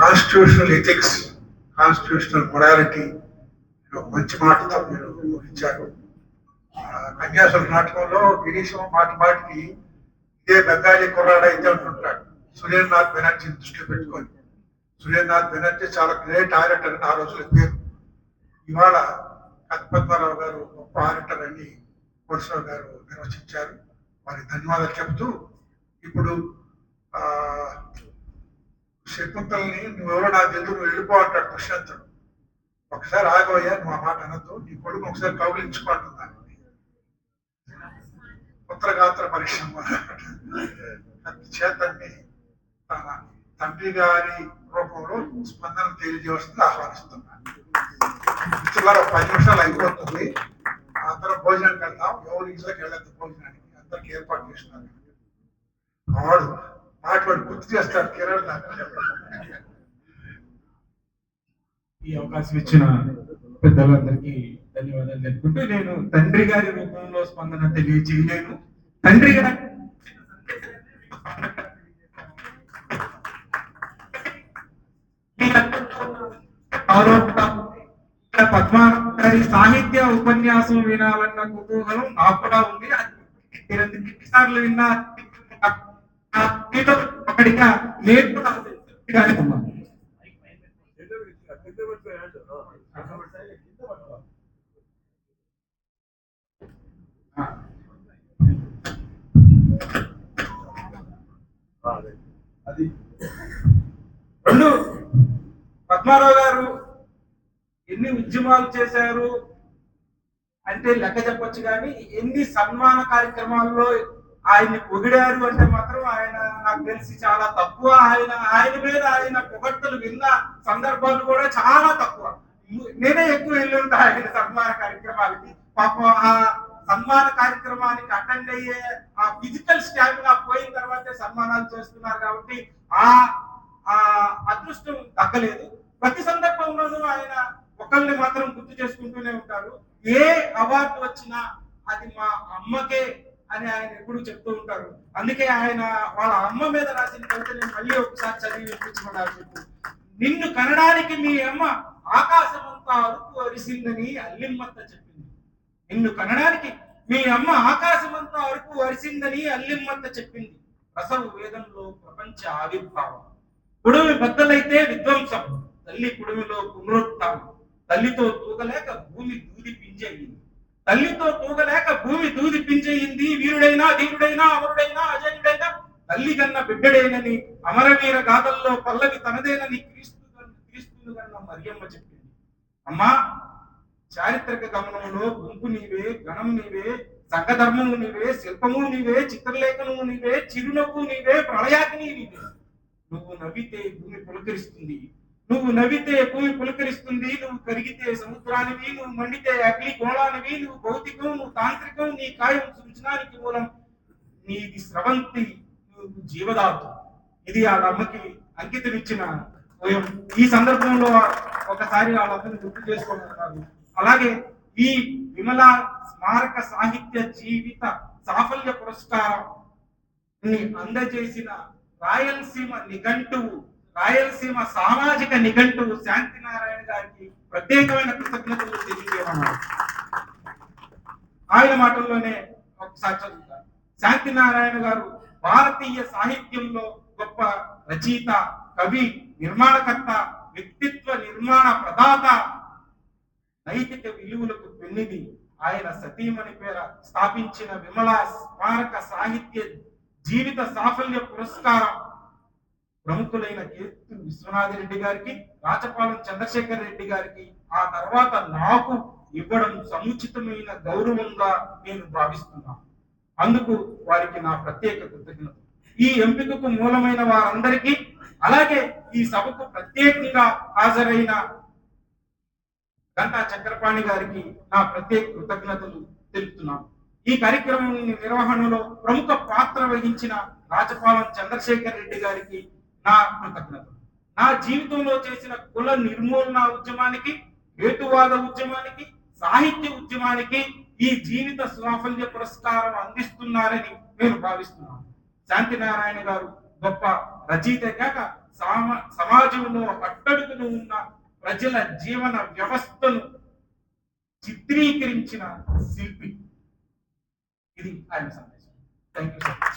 Constitutional ethics constitutional morality ఒక మంచి మాటతో మీరు ఇచ్చారు కన్యాసుల నాటకంలో గిరీశం మాటి మాటికి ఇదే బెంగాలీ కుర్రాడైతే అనుకుంటాడు. అంటుంటాడు సురేంద్రనాథ్ బెనర్జీని దృష్టిలో పెట్టుకొని. సురేంద్రనాథ్ బెనర్జీ చాలా గ్రేట్ ఆడిటర్ అని ఆ రోజుల పేరు. ఇవాళ పద్మనాభరావు గారు గొప్ప ఆడిటర్ అని కోటేశ్వరరావు గారు నిర్వచించారు. వారికి ధన్యవాదాలు చెబుతూ ఇప్పుడు ఆ శకుంతల్ని నువ్వెవరో నాకు తెలుసు నువ్వు వెళ్ళిపో అంటాడు దుష్యంతుడు. ఒకసారి ఆగవయ్యా నువ్వు ఆ మాట అనద్దు నీ కొడుకు ఒకసారి కౌగిలించుకో అంటున్నాను పుత్రగాత్ర పరిశ్రమ. చేతన్ని తన తండ్రి గారి రూపంలో స్పందన తెలియజేస్తుంది ఆహ్వానిస్తున్నాను. చిల్లర ఒక పది నిమిషాలు అయిపోతుంది. అందరం భోజనానికి వెళ్దాం. ఎవరి ఇంట్లోకి వెళ్ళదు భోజనానికి. అందరికి ఏర్పాటు చేస్తున్నారు వాడు మాట్లాడి గుర్తు చేస్తాడు కిరణ్ ఈ అవకాశం ఇచ్చిన పెద్దలందరికీ ధన్యవాదాలు తెలుపుకుంటూ నేను తండ్రి గారి రూపంలో స్పందన తెలియజేయలేను తండ్రి గారి. పద్మారావు సాహిత్య ఉపన్యాసం వినాలన్న కుతూహలం నాకు కూడా ఉంది. అది రెండు సార్లు విన్నా మీతో ఒకటిగా నేను కూడా అది రెండు పద్మారావు గారు ఎన్ని ఉద్యమాలు చేశారు అంటే లెక్క చెప్పొచ్చు కానీ ఎన్ని సన్మాన కార్యక్రమాల్లో ఆయన్ని పొగిడారు అంటే మాత్రం ఆయన నాకు తెలిసి చాలా తక్కువ. ఆయన ఆయన మీద ఆయన పొగడ్తలు విన్న సందర్భాలు కూడా చాలా తక్కువ. నేనే ఎక్కువ వెళ్ళుంటా ఆయన సన్మాన కార్యక్రమాలకి. పాపం ఆ సన్మాన కార్యక్రమానికి అటెండ్ అయ్యే ఆ ఫిజికల్ స్టామినా పోయిన తర్వాతే సన్మానాలు చేస్తున్నారు కాబట్టి ఆ ఆ అదృష్టం దక్కలేదు ప్రతి సందర్భంలోనూ ఆయన ఒకళ్ళని మాత్రం గుర్తు చేసుకుంటూనే ఉంటారు. ఏ అవార్డు వచ్చినా అది మా అమ్మకే అని ఆయన ఎప్పుడు చెప్తూ ఉంటారు. అందుకే ఆయన వాళ్ళ అమ్మ మీద రాసిన కవిత నేను మళ్ళీ ఒకసారి చదివి వినిపించమన్నారు చెప్పు. నిన్ను కనడానికి మీ అమ్మ ఆకాశమంతా అరుపు అరిసిందని అల్లిమ్మత్త చెప్పింది. నిన్ను కనడానికి మీ అమ్మ ఆకాశమంతా అరుపు అరిసిందని అల్లిమ్మత్త చెప్పింది. రసవు వేదంలో ప్రపంచ ఆవిర్భావం. కుడుమి బద్దలైతే విధ్వంసం. తల్లి కుడుమిలో పునరుత్థానం. తల్లితో తూగలేక భూమి దూది పింజయింది. తల్లితో తూగలేక భూమి దూది పించేయింది వీరుడైనా ధీరుడైనా అమరుడైనా అజయుడైనా తల్లి కన్న బిడ్డడేనని అమరవీర గాథల్లో పల్లవి తనదేనని క్రీస్తు క్రీస్తును కన్న మరియమ్మ చెప్పింది. అమ్మా చారిత్రక గమనంలో గుంపు నీవే గణం నీవే సంఘధర్మము నీవే శిల్పము నీవే చిత్రలేఖనము నీవే చిరునవ్వు నీవే ప్రళయాగ్ని నీవే. నువ్వు నవ్వితే భూమి పులకరిస్తుంది. నువ్వు నవ్వితే భూమి పులకరిస్తుంది నువ్వు కరిగితే సముద్రానివి నువ్వు మండితే అగ్ని గోళానివి నువ్వు భౌతికం నువ్వు తాంత్రికం నీ కాయం సృజనానికి మూలం నీది స్రవంతి నువ్వు జీవదాతు ఇది వాళ్ళ అమ్మకి అంకితం ఇచ్చిన ఈ సందర్భంలో ఒకసారి వాళ్ళ గుర్తు చేసుకోమంటున్నారు అలాగే ఈ విమల స్మారక సాహిత్య జీవిత సాఫల్య పురస్కారం ని అందజేసిన రాయలసీమ నిఘంటువు రాయలసీమ సామాజిక నిఘంటువు శాంతి నారాయణ గారికి ప్రత్యేకమైన కృతజ్ఞతలు తెలియజేయమన్నారు. ఆయన మాటల్లోనే ఒకసారి చదువుతారు శాంతి నారాయణ గారు భారతీయ సాహిత్యంలో గొప్ప రచయిత కవి నిర్మాణకర్త వ్యక్తిత్వ నిర్మాణ ప్రదాత నైతిక విలువలకు పెన్నిది ఆయన సతీమణి పేర స్థాపించిన విమలా స్మారక సాహిత్య జీవిత సాఫల్య పురస్కారం ప్రముఖులైన కీర్తి విశ్వనాథ్ రెడ్డి గారికి రాచపాలెం చంద్రశేఖర్ రెడ్డి గారికి ఆ తర్వాత నాకు ఇవ్వడం సముచితమైన గౌరవంగా నేను భావిస్తున్నాను. అందుకు వారికి నా ప్రత్యేక కృతజ్ఞత ఈ ఎంపికకు మూలమైన వారందరికీ అలాగే ఈ సభకు ప్రత్యేకంగా హాజరైన గంటా చక్రపాణి గారికి నా ప్రత్యేక కృతజ్ఞతలు తెలుపుతున్నాను. ఈ కార్యక్రమం నిర్వహణలో ప్రముఖ పాత్ర వహించిన రాజపాలెం చంద్రశేఖర్ రెడ్డి గారికి నా కృతజ్ఞత. నా జీవితంలో చేసిన కుల నిర్మూలన ఉద్యమానికి హేతువాద ఉద్యమానికి సాహిత్య ఉద్యమానికి ఈ జీవిత సాఫల్య పురస్కారం అందిస్తున్నారని నేను భావిస్తున్నాను. శాంతి నారాయణ గారు గొప్ప రచయిత కాక సామ సమాజంలో అట్టడుగును ఉన్న ప్రజల జీవన వ్యవస్థను చిత్రీకరించిన శిల్పి. ఇది ఆయన సందేశం. Thank you sir